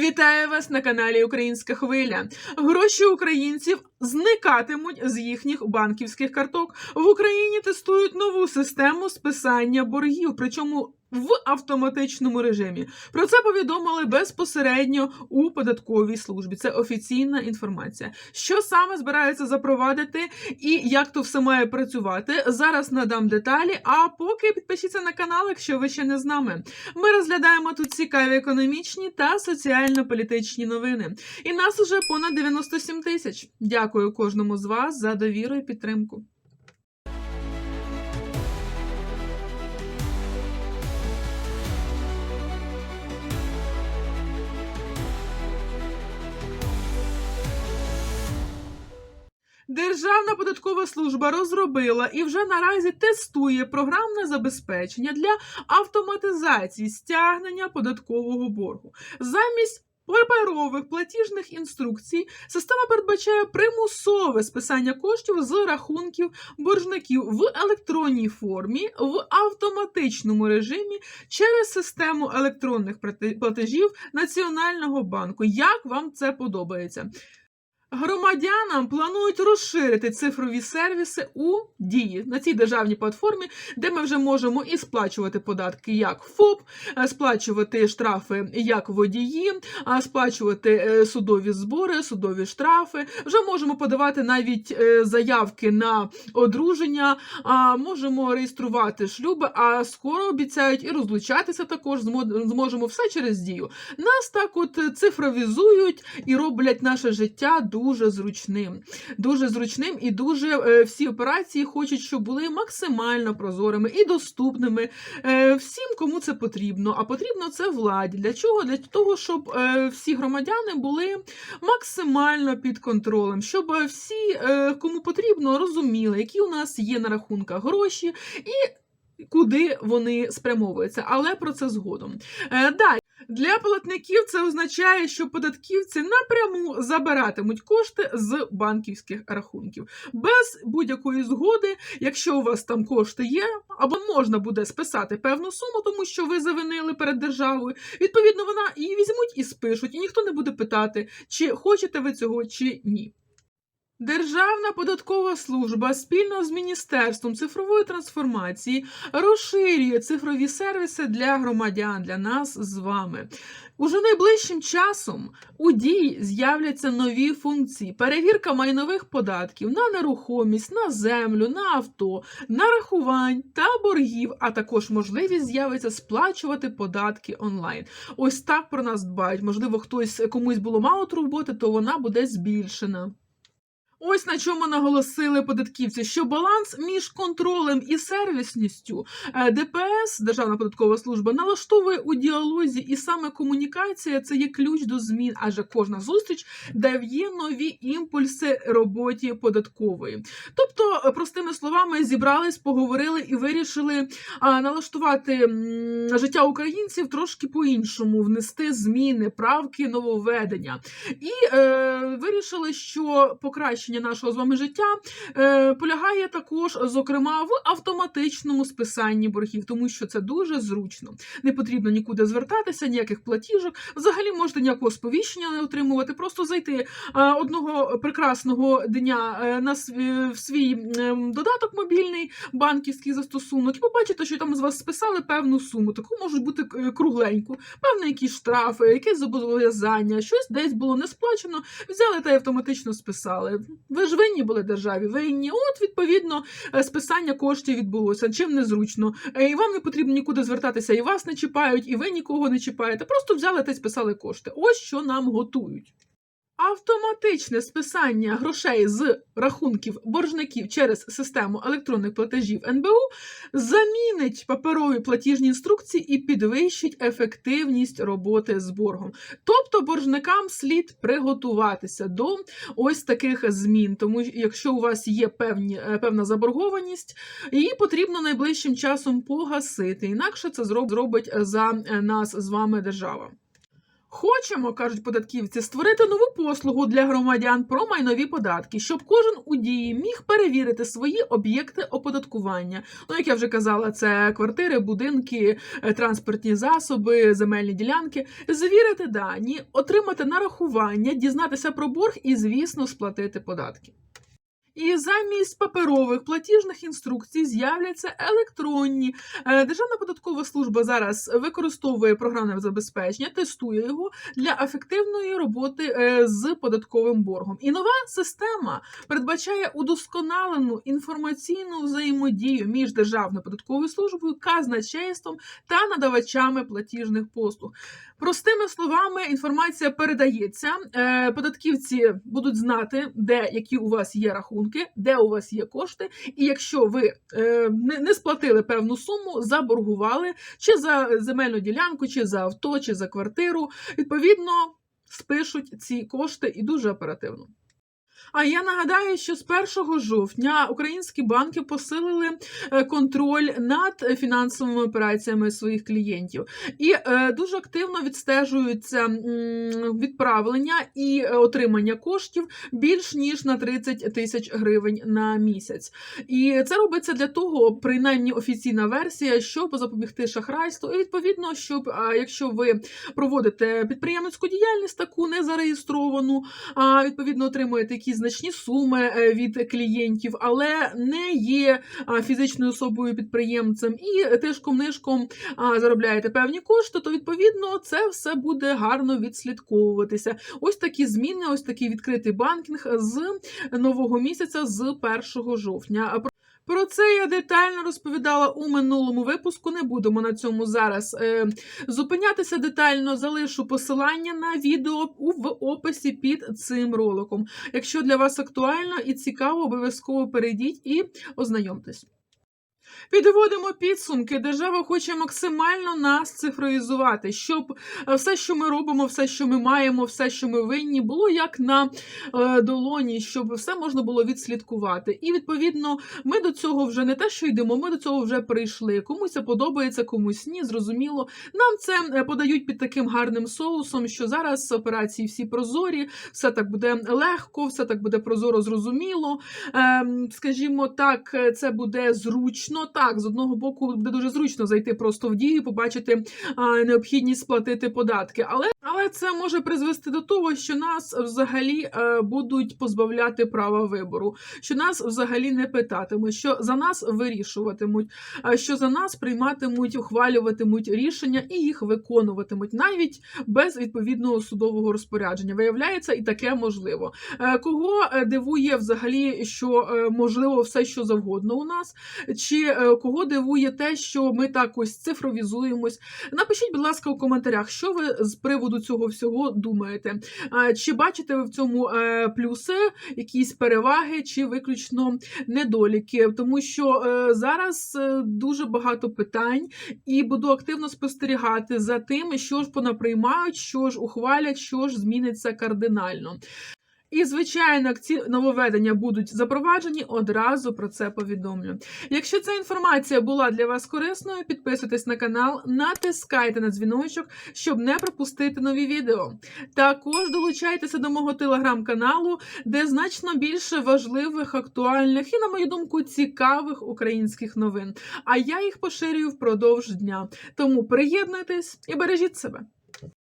Вітаю вас на каналі Українська Хвиля. Гроші українців зникатимуть з їхніх банківських карток. В Україні тестують нову систему списання боргів, причому в автоматичному режимі. Про це повідомили безпосередньо у податковій службі. Це офіційна інформація. Що саме збираються запровадити і як то все має працювати? Зараз надам деталі. А поки підпишіться на канал, якщо ви ще не з нами. Ми розглядаємо тут цікаві економічні та соціально-політичні новини. І нас уже понад 97 тисяч. Дякую кожному з вас за довіру і підтримку. Державна податкова служба розробила і вже наразі тестує програмне забезпечення для автоматизації стягнення податкового боргу. Замість паперових платіжних інструкцій система передбачає примусове списання коштів з рахунків боржників в електронній формі в автоматичному режимі через систему електронних платежів Національного банку. Як вам це подобається? Громадянам планують розширити цифрові сервіси у дії на цій державній платформі, де ми вже можемо і сплачувати податки як ФОП, е, сплачувати штрафи як водії, сплачувати е, судові збори, судові штрафи. Вже можемо подавати навіть е, заявки на одруження, можемо реєструвати шлюби. А скоро обіцяють і розлучатися також. змо- Зможемо все через дію. Нас так от цифровізують і роблять наше життя дуже зручним. Дуже зручним і дуже е, всі операції хочуть, щоб були максимально прозорими і доступними е, всім, кому це потрібно. А потрібно це владі. Для чого? Для того, щоб е, всі громадяни були максимально під контролем, щоб всі, кому потрібно, розуміли, які у нас є на рахунках гроші і. Куди вони спрямовуються, але про це згодом. Далі. Для платників це означає, що податківці напряму забиратимуть кошти з банківських рахунків без будь-якої згоди, якщо у вас там кошти є, або можна буде списати певну суму, тому що ви завинили перед державою. Відповідно, вона її візьмуть і спишуть, і ніхто не буде питати, чи хочете ви цього, чи ні. Державна податкова служба спільно з Міністерством цифрової трансформації розширює цифрові сервіси для громадян, для нас з вами. Уже найближчим часом у дії з'являться нові функції: перевірка майнових податків на нерухомість, на землю, на авто, нарахувань та боргів, а також можливість з'явиться сплачувати податки онлайн. Ось так про нас дбають. Можливо, хтось комусь було мало турботи, то вона буде збільшена. Ось на чому наголосили податківці, що баланс між контролем і сервісністю е, ДПС, Державна податкова служба, налаштовує у діалозі, і саме комунікація це є ключ до змін, адже кожна зустріч дає нові імпульси роботі податкової. Тобто, е, простими словами, зібрались, поговорили і вирішили налаштувати життя українців трошки по-іншому, внести зміни, правки, нововведення. І е, вирішили, що покращення нашого з вами життя е, полягає також, зокрема, в автоматичному списанні боргів, тому що це дуже зручно. Не потрібно нікуди звертатися, ніяких платіжок. Взагалі можете ніякого сповіщення не отримувати, просто зайти е, одного прекрасного дня е, на в свій ем, додаток мобільний, банківський застосунок, і побачите, що там з вас списали певну суму. Таку можуть бути кругленьку, певні якісь штрафи, якесь зобов'язання, щось десь було не сплачено, взяли та й автоматично списали. Ви ж винні були державі, винні. От, відповідно, е, списання коштів відбулося. Чим незручно. Е, І вам не потрібно нікуди звертатися, і вас не чіпають, і ви нікого не чіпаєте. Просто взяли та й списали кошти. Ось що нам готують. Автоматичне списання грошей з рахунків боржників через систему електронних платежів НБУ замінить паперові платіжні інструкції і підвищить ефективність роботи з боргом. Тобто боржникам слід приготуватися до ось таких змін. Тому якщо у вас є певні, е, певна заборгованість, її потрібно найближчим часом погасити. Інакше це зроб- зробить за е, нас з вами держава. Хочемо, кажуть податківці, створити нову послугу для громадян про майнові податки, щоб кожен у дії міг перевірити свої об'єкти оподаткування. Ну, як я вже казала, це квартири, будинки, е, транспортні засоби, земельні ділянки, звірити дані, отримати нарахування, дізнатися про борг і, звісно, сплатити податки. І замість паперових платіжних інструкцій з'являться електронні. Е, Державна податкова служба зараз використовує програмне забезпечення, тестує його для ефективної роботи е, з податковим боргом. І нова система передбачає удосконалену інформаційну взаємодію між Державною податковою службою, казначейством та надавачами платіжних послуг. Простими словами, інформація передається. е, Податківці будуть знати, де які у вас є рахунки, де у вас є кошти, і якщо ви е, не сплатили певну суму, заборгували чи за земельну ділянку, чи за авто, чи за квартиру, відповідно спишуть ці кошти і дуже оперативно. А я нагадаю, що з 1 жовтня українські банки посилили е, контроль над фінансовими операціями своїх клієнтів і е, дуже активно відстежуються відправлення і е, отримання коштів більш ніж на 30 тисяч гривень на місяць. І це робиться для того, принаймні офіційна версія, щоб запобігти шахрайству. І відповідно, щоб якщо ви проводите підприємницьку діяльність, таку незареєстровану, а відповідно отримуєте якісь значні суми е, від клієнтів, але не є фізичною особою підприємцем і тишком-нишком заробляєте певні кошти, то відповідно це все буде гарно відслідковуватися. Ось такі зміни, ось такий відкритий банкінг з нового місяця, з 1 жовтня. Про це я детально розповідала у минулому випуску. Не будемо на цьому зараз е, зупинятися детально. Залишу посилання на відео в описі під цим роликом. Якщо для вас актуально і цікаво, обов'язково перейдіть і ознайомтесь. Підводимо підсумки. Держава хоче максимально нас цифровізувати, щоб е, все, що ми робимо, все, що ми маємо, все, що ми винні, було як на е, долоні, щоб все можна було відслідкувати. І відповідно, ми до цього вже не те, що йдемо, ми до цього вже прийшли. Комусь це подобається, комусь ні. Зрозуміло. Нам це е, подають під таким гарним соусом, що зараз операції всі прозорі, все так буде легко, все так буде прозоро, зрозуміло. Ем, скажімо так, це буде зручно. Так, з одного боку, буде дуже зручно зайти просто в дію, побачити необхідність сплатити податки. Але але це може призвести до того, що нас взагалі е, будуть позбавляти права вибору, що нас взагалі не питатимуть, що за нас вирішуватимуть, що за нас прийматимуть, ухвалюватимуть рішення і їх виконуватимуть навіть без відповідного судового розпорядження. Виявляється, і таке можливо. Е, Кого е, дивує взагалі, що можливо все, що завгодно у нас, чи кого дивує те, що ми так ось цифровізуємось? Напишіть, будь ласка, у коментарях, що ви з приводу цього всього думаєте. Чи бачите ви в цьому е, плюси, якісь переваги, чи виключно недоліки? Тому що е, зараз е, дуже багато питань, і буду активно спостерігати за тим, що ж понаприймають, що ж ухвалять, що ж зміниться кардинально. І, звичайно, ці нововведення будуть запроваджені, одразу про це повідомлю. Якщо ця інформація була для вас корисною, підписуйтесь на канал, натискайте на дзвіночок, щоб не пропустити нові відео. Також долучайтеся до мого телеграм-каналу, де значно більше важливих, актуальних і, на мою думку, цікавих українських новин. А я їх поширюю впродовж дня. Тому приєднуйтесь і бережіть себе.